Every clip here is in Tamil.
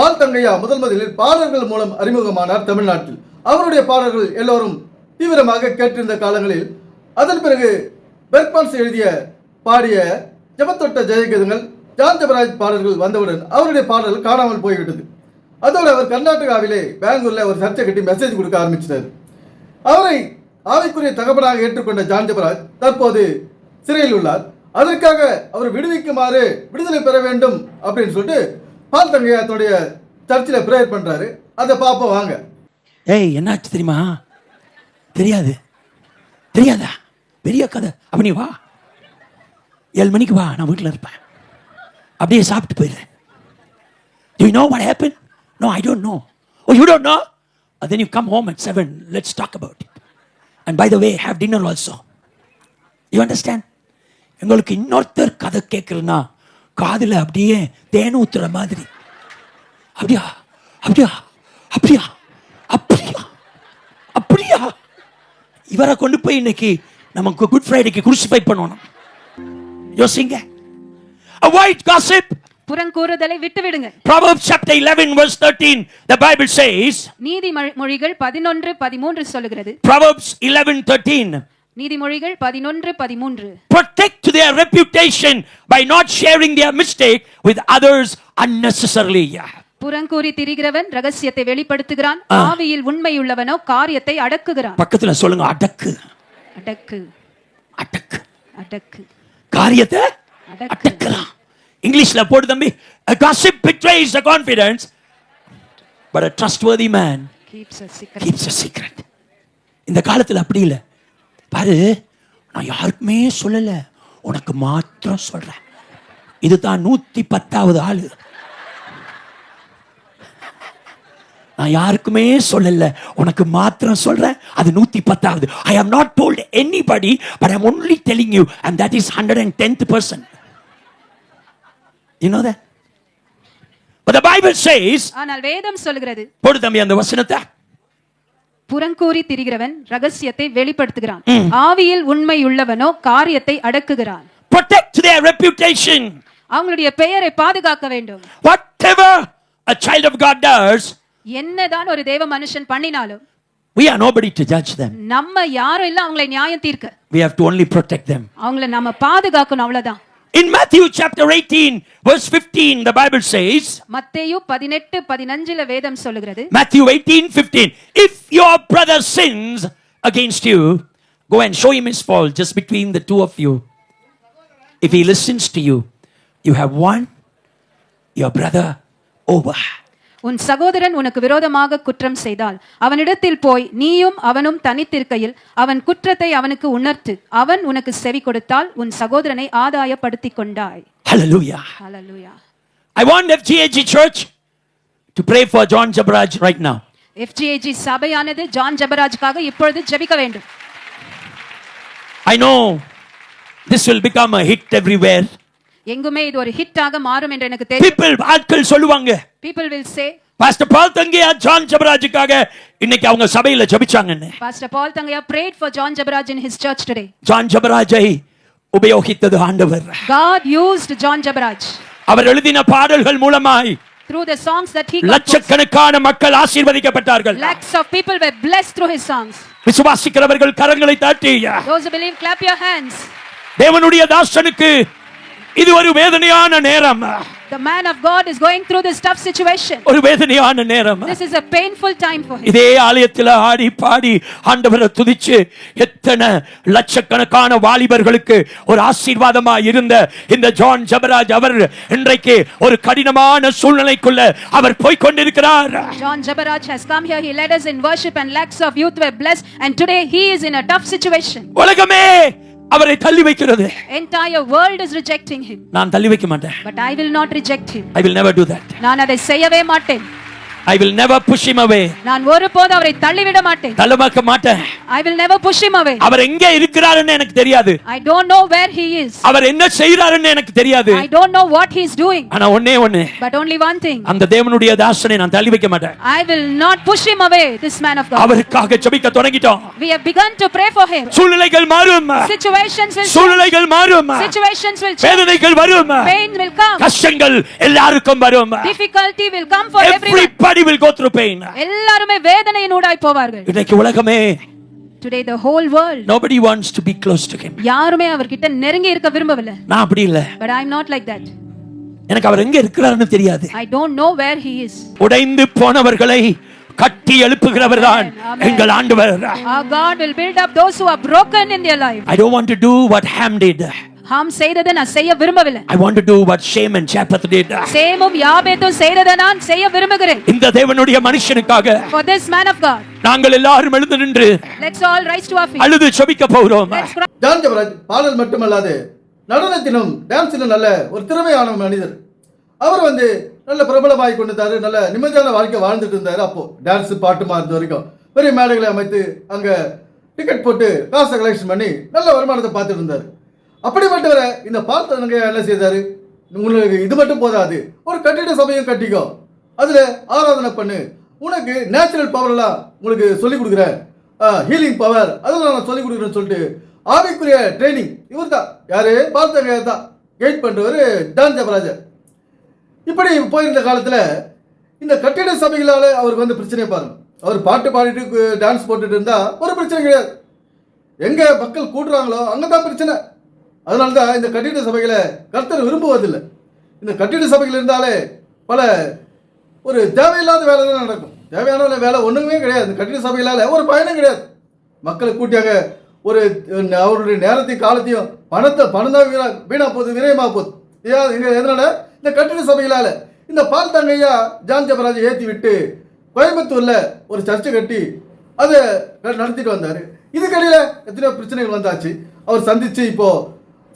பால் தங்கையா முதல் முதலில் பாடல்கள் மூலம் அறிமுகமானார் தமிழ்நாட்டில். அவருடைய பாடல்கள் எல்லோரும் தீவிரமாக கேட்டிருந்த காலங்களில் அதன் பிறகு பெர்க்மான்ஸ் எழுதிய பாடிய ஜபத்தொட்ட ஜெயகீதங்கள் ஜான் ஜபராஜ் பாடல்கள் வந்தவுடன் அவருடைய பாடல் காணாமல் போய்விட்டது. அதோடு அவர் கர்நாடகாவிலே பெங்களூர்ல ஒரு சர்ச்சை கட்டி மெசேஜ் கொடுக்க ஆரம்பிச்சிட்டார். அவரை ஆவிக்குரிய தகவலாக ஏற்றுக்கொண்ட ஜான் ஜபராஜ் தற்போது சிறையில் உள்ளார். அதற்காக அவர் விடுவிக்குமாறு விடுதலை பெற வேண்டும் அப்படின்னு சொல்லிட்டு பால் தங்கையா சர்ச்சில் ப்ரேயர் பண்ணுறாரு அதை பார்ப்போம் வாங்க ஏய் என்னாச்சு தெரியுமா தெரியாது தெரியாதா பெரிய கதை அப்ப நீ வா ஏழு மணிக்கு வா நான் வீட்டில் இருப்பேன் அப்படியே சாப்பிட்டு போயிடுறேன் Do you know what happened? No, I don't know. Oh, you don't know? Uh, then you come home at 7. Let's talk about it. And by the way, have dinner also. You understand? எங்களுக்கு இன்னொருத்தர் கதை கேட்குறேன்னா காதில் அப்படியே தேன் ஊத்துற மாதிரி. அப்படியா? அப்படியா? அப்படியா? அப்படியா? அப்படியா? இவரை கொண்டு போய் இன்னைக்கு நமக்கு குட் ஃப்ரைடேக்கு குருசிஃபை பண்ணணும். யோசிங்க. Avoid gossip. புறங்கூறுதலை விட்டு விடுங்க Proverbs chapter 11 verse 13 the bible says நீதிமொழிகள் பதினொன்று பதிமூன்று சொல்லுகிறது. Proverbs 11 13 நீதிமொழிகள் பதினொன்று பதிமூன்று protect their reputation by not sharing their mistake with others unnecessarily. புறங்கூறி திரிகிறவன் ரகசியத்தை வெளிப்படுத்துகிறான் ஆவியில் உண்மையுள்ளவனோ காரியத்தை அடக்குகிறான் பக்கத்துல சொல்லுங்க அடக்கு அடக்கு அடக்கு அடக்கு காரியத்தை அடக்கு. அடக்கலாம் இங்கிலீஷ்ல போடு தம்பி a gossip betrays the confidence but a trustworthy man Keeps a secret. keeps a secret இந்த காலத்துல அப்படி இல்லை பாரு நான் யாருக்குமே சொல்லல. உனக்கு மாத்திரம் சொல்றேன். இதுதான் நூத்தி பத்தாவது ஆளு. நான் யாருக்குமே சொல்லல. உனக்கு மாத்திரம் சொல்றேன். அது நூத்தி பத்தாவது I have not told anybody but I'm only telling you and that is hundred and tenth person you know that But the Bible says, ஆனால் வேதம் சொல்கிறது போடு தம்பி அந்த வசனத்தை. புறங்கூறி திரிகிறவன் ரகசியத்தை வெளிப்படுத்துகிறான் ஆவியில் உண்மையுள்ளவனோ காரியத்தை அடக்குகிறான் protect their reputation. அவங்களுடைய பெயரை பாதுகாக்க வேண்டும் Whatever a child of God does, என்னதான் ஒரு தேவ மனுஷன் பண்ணினாலும் we are nobody to judge them. நம்ம யாரும் இல்ல அவங்களை நியாயம் தீர்க்க We have to only protect them. அவங்கள நம்ம பாதுகாக்கணும் அவ்வளவுதான் In Matthew chapter 18, verse 15, the Bible says, மத்தேயு பதினெட்டு பதினஞ்சுல வேதம் சொல்லுகிறது Matthew 18, 15, if your brother sins against you, go and show him his fault just between the two of you. If he listens to you, you have won your brother over. உன் சகோதரன் உனக்கு விரோதமாக குற்றம் செய்தால் அவனிடத்தில் போய் நீயும் அவனும் தனித்திருக்கையில் அவன் குற்றத்தை அவனுக்கு உணர்த்து அவன் உனக்கு செவி கொடுத்தால் உன் சகோதரனை ஆதாயப்படுத்திக் கொண்டாய் Hallelujah. Hallelujah I want FGAG Church to pray for John Jabaraj right now. எஃப்ஜிஏஜி சபையானது ஜான் ஜபராஜுக்காக இப்பொழுது ஜெபிக்க வேண்டும் I know this will become a hit everywhere. எங்குமே இது ஒரு ஹிட்டாக மாறும் என்று எனக்கு தெரியும் People, ஆட்கள் சொல்லுவாங்க people will say pastor Paul Thangaiah John ஜபராஜுக்காக இன்னைக்கு அவங்க சபையில ஜபிச்சாங்கன்னு pastor paul tangaya prayed for john jabaraj in his church today John ஜபராஜை உபயோகித்தது ஆண்டவர் god used john jabaraj அவர் எழுதின பாடல்கள் மூலமாய் through the songs that he லட்சக்கணக்கான மக்கள் ஆசீர்வதிக்கப்பட்டார்கள் lakhs of people were blessed through his songs விசுவாசிக்கிறவர்கள் கரங்களை தட்டி those who believe clap your hands தேவனுடைய தாசனுக்கு இது ஒரு வேதனையான நேரம் The man of God is going through this tough situation. ஒரு வேதனையான நேரம் This is a painful time for him. இதே ஆலயத்தில் ஆடி பாடி ஆண்டவரை துதிச்சு எத்தனை லட்சக்கணக்கான வாலிபர்களுக்கு ஒரு ஆசீர்வாதமா இருந்த இந்த ஜான் ஜபராஜ் அவர் இன்றைக்கு ஒரு கடினமான சூழ்நிலைக்குள்ள அவர் போய்க் கொண்டிருக்கிறார் John Jabaraj has come here. He led us in worship, and lakhs of youth were blessed. And today he is in a tough situation. உலகமே அவரை தள்ளி வைக்கிறது Entire world is rejecting him. நான் தள்ளி வைக்க மாட்டேன் But I will not reject him. I will never do that நான் அதை செய்யவே மாட்டேன் I will never push him away. நான் ஒருபோதும் அவரை தள்ளிவிட மாட்டேன் தள்ளமாக்க மாட்டேன் I will never push him away. அவர் எங்க இருக்கிறாருன்னு எனக்கு தெரியாது I don't know where he is. அவர் என்ன செய்யறாருன்னு எனக்கு தெரியாது I don't know what he's doing. ஆனா ஒண்ணே ஒண்ணு But only one thing. அந்த தேவனுடைய தாசனை நான் தள்ளி வைக்க மாட்டேன் I will not push him away, this man of God. அவருக்காக ஜெபிக்க தொடங்கிட்டோம் We have begun to pray for him. சூழ்நிலைகள் மாறும் Situations will change. சூழ்நிலைகள் மாறும் Situations will change. வேதனைகள் வரும் Pain will come. கஷ்டங்கள் எல்லாருக்கும் வரும் Difficulty will come for everyone. everybody will go through pain எல்லாருமே வேதனையின் ஊடாய் போவார்கள் இன்னைக்கு உலகமே Today the whole world nobody wants to be close to him யாருமே அவர்கிட்ட நெருங்கி இருக்க விரும்பவில்லை நான் அப்படி இல்ல But I'm not like that. எனக்கு அவர் எங்க இருக்கிறாருன்னு தெரியாது I don't know where he is. உடைந்து போனவர்களை கட்டி எழுப்புகிறவர் தான் Amen. எங்கள் ஆண்டவர் Our God will build up those who are broken in their life. I don't want to do what Ham did. ஹாம் செய்ததை நான் செய்ய விரும்பவில்லை. I want to do what Shem and Japheth did. சேமும் யாபேத்தும் செய்ததை நான் செய்ய விரும்புகிறேன். இந்த தேவனுடைய மனுஷனுக்காக For this man of God, நாங்கள் எல்லாரும் எழுந்து நின்று let's all rise to our feet. அழுது ஜெபிக்க போகிறோம் Let's cry. ஜான் ஜபராஜ் பாடல் மட்டுமல்லாது நடனத்திலும் டான்ஸிலும் நல்ல ஒரு திறமையான மனிதர். அவர் வந்து நல்ல பிரபலமாகி கொண்டிருந்தாரு நல்ல நிம்மதியான வாழ்க்கை வாழ்ந்துட்டு இருந்தாரு. அப்போ டான்ஸ் பாட்டுமா இருந்த வரைக்கும். பெரிய மேடைகளை அமைத்து அங்க டிக்கெட் போட்டு காசை கலெக்ஷன் பண்ணி நல்ல வருமானத்தை பார்த்துட்டு இருந்தாரு. அப்படிப்பட்டவரை இந்த பார்த்தவங்க என்ன செய்தாரு. உங்களுக்கு இது மட்டும் போதாது. ஒரு கட்டிட சபையும் கட்டிக்கோ. அதில் ஆராதனை பண்ணு. உனக்கு நேச்சுரல் பவர்லாம் உங்களுக்கு சொல்லிக் கொடுக்குறேன். ஹீலிங் பவர் அதெல்லாம் நான் சொல்லிக் கொடுக்குறேன்னு சொல்லிட்டு ஆவிக்குரிய ட்ரைனிங் இவர் தான் யார் பார்த்தவங்க தான். கைட் பண்ணுறவர் டான் ஜபராஜர் இப்படி போயிருந்த காலத்தில் இந்த கட்டிட சபைகளால் அவருக்கு வந்து பிரச்சனையை பாருங்க. அவர் பாட்டு பாடிட்டு டான்ஸ் போட்டுட்டு இருந்தால் ஒரு பிரச்சனை கிடையாது. எங்கே மக்கள் கூடுறாங்களோ அங்கே தான் பிரச்சனை. அதனால தான் இந்த கட்டிட சபைகளை கர்த்தர் விரும்புவதில்லை. இந்த கட்டிட சபைகள் இருந்தாலே பல ஒரு தேவையில்லாத வேலை தான் நடக்கும். தேவையான வேலை ஒன்றுமே கிடையாது. இந்த கட்டிட சபைகளால் ஒரு பயனும் கிடையாது. மக்களை கூட்டியாங்க ஒரு அவருடைய நேரத்தையும் காலத்தையும் பணத்தை பணம் தான் வீணா வீணா போகுது விரயமாக போகுது. ஏன் எதனால? இந்த கட்டிட சபைகளால் இந்த பால் தங்கையா ஜான் ஜபராஜ் ஏற்றி விட்டு கோயம்புத்தூரில் ஒரு சர்ச்சை கட்டி அதை நடத்திட்டு வந்தார். இதுக்கடையில் எத்தனையோ பிரச்சனைகள் வந்தாச்சு. அவர் சந்திச்சு இப்போது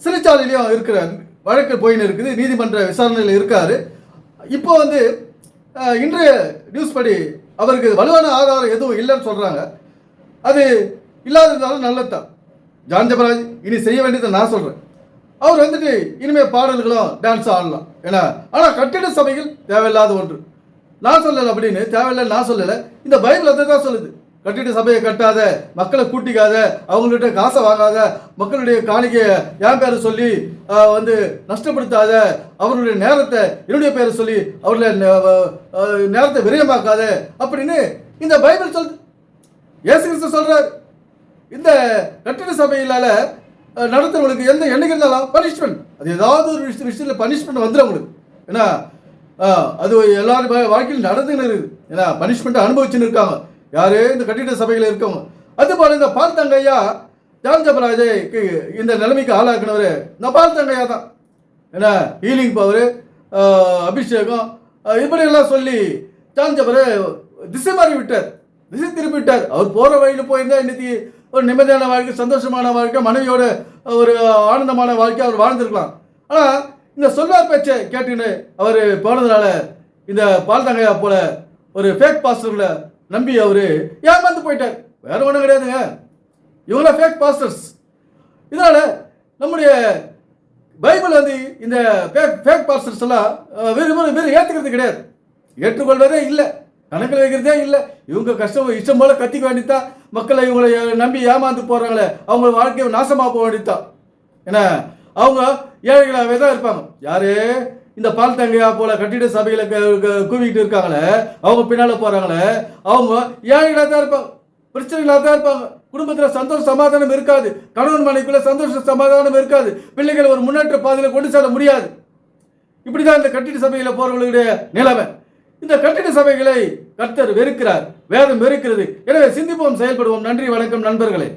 சிறைச்சாலையிலையும் இருக்கிறார் வழக்கு போயின்னு இருக்குது நீதிமன்ற விசாரணையில் இருக்கார். இப்போ வந்து இன்றைய நியூஸ் படி அவருக்கு வலுவான ஆதாரம் எதுவும் இல்லைன்னு சொல்கிறாங்க அது இல்லாததுனால நல்லதுதான் ஜான் ஜபராஜ் இனி செய்ய வேண்டியதை நான் சொல்கிறேன் அவர் வந்துட்டு இனிமேல் பாடல்களும் டான்ஸ் ஆடலாம். ஏன்னா ஆனால் கட்டிட சபைகள் தேவையில்லாத ஒன்று. நான் சொல்லலை அப்படின்னு தேவையில்லை நான் சொல்லலை. இந்த பைபிள் அதை தான் சொல்லுது. கட்டிட சபையை கட்டாத மக்களை கூட்டிக்காத அவங்கள்ட்ட காசை வாங்காத மக்களுடைய காணிக்கையை என் பேரை சொல்லி வந்து நஷ்டப்படுத்தாத அவருடைய நேரத்தை என்னுடைய பேரை சொல்லி அவருடைய நேரத்தை விரயமாக்காத அப்படின்னு இந்த பைபிள் சொல் ஏசு கிறிஸ்து சொல்றார். இந்த கட்டிட சபையிலால நடத்துறவங்களுக்கு எந்த எண்ணிக்கை இருந்தாலும் பனிஷ்மெண்ட். அது ஏதாவது ஒரு விஷய விஷயத்தில் பனிஷ்மெண்ட் வந்துடும் உங்களுக்கு. ஏன்னா அது எல்லாரும் வாழ்க்கையில் நடந்துன்னு இருக்குது. ஏன்னா பனிஷ்மெண்ட்டை அனுபவிச்சுன்னு இருக்காங்க. யாரு இந்த கட்டிட சபையில் இருக்கவங்க? அது போல இந்த பார்த்தங்கையா ஜான்ஜபராஜைக்கு இந்த நிலைமைக்கு ஆளாக்குனவர் இந்த பார்த்தங்கையா தான். என்ன ஹீலிங் பவர் அபிஷேகம் இப்படியெல்லாம் இப்படி எல்லாம் சொல்லி ஜான் திசை மாறி விட்டார். திசை திருப்பி விட்டார். அவர் போகிற வழியில் போயிருந்தா இன்னைக்கு ஒரு நிம்மதியான வாழ்க்கை சந்தோஷமான வாழ்க்கை மனைவியோட ஒரு ஆனந்தமான வாழ்க்கை அவர் வாழ்ந்திருக்கலாம். ஆனால் இந்த சொல்லார் பேச்சை கேட்டுன்னு அவர் போனதுனால இந்த பால்தங்கையா போல ஒரு ஃபேக் பாஸ்டரில் நம்பி அவர் ஏமாந்து போயிட்டார்? வேற ஒன்றும் கிடையாதுங்க. இவங்களாம் ஃபேக் பாஸ்டர்ஸ் இதனால நம்முடைய பைபிள் வந்து இந்த ஃபேக் ஃபேக் பாஸ்டர்ஸ் எல்லாம் வெறும் வெறும் ஏற்றுக்கிறது கிடையாது. ஏற்றுக்கொள்வதே இல்லை. கணக்கில் வைக்கிறதே இல்லை. இவங்க கஷ்டம் இஷ்டம் போல கத்திக்க வேண்டித்தான் மக்களை இவங்களை நம்பி ஏமாந்து போகிறாங்களே அவங்க வாழ்க்கையை நாசமாக போக வேண்டித்தான் ஏன்னா அவங்க ஏழைகளாகவே தான் இருப்பாங்க. யாரு? இந்த பால் தங்கையா போல கட்டிட சபையில் கூவிக்கிட்டு இருக்காங்களே அவங்க பின்னால் போறாங்களே அவங்க ஏழைகளாக தான் இருப்பாங்க பிரச்சனைகளாக தான் இருப்பாங்க. குடும்பத்தில் சந்தோஷ சமாதானம் இருக்காது. கணவன் மனைவிக்குள்ள சந்தோஷ சமாதானம் இருக்காது. பிள்ளைகளை ஒரு முன்னேற்ற பாதையில் கொண்டு செல்ல முடியாது. இப்படிதான் இந்த கட்டிட சபையில் போறவர்களுடைய நிலைமை. இந்த கட்டிட சபைகளை கர்த்தர் வெறுக்கிறார். வேதம் வெறுக்கிறது. எனவே சிந்திப்போம் செயல்படுவோம். நன்றி வணக்கம் நண்பர்களே.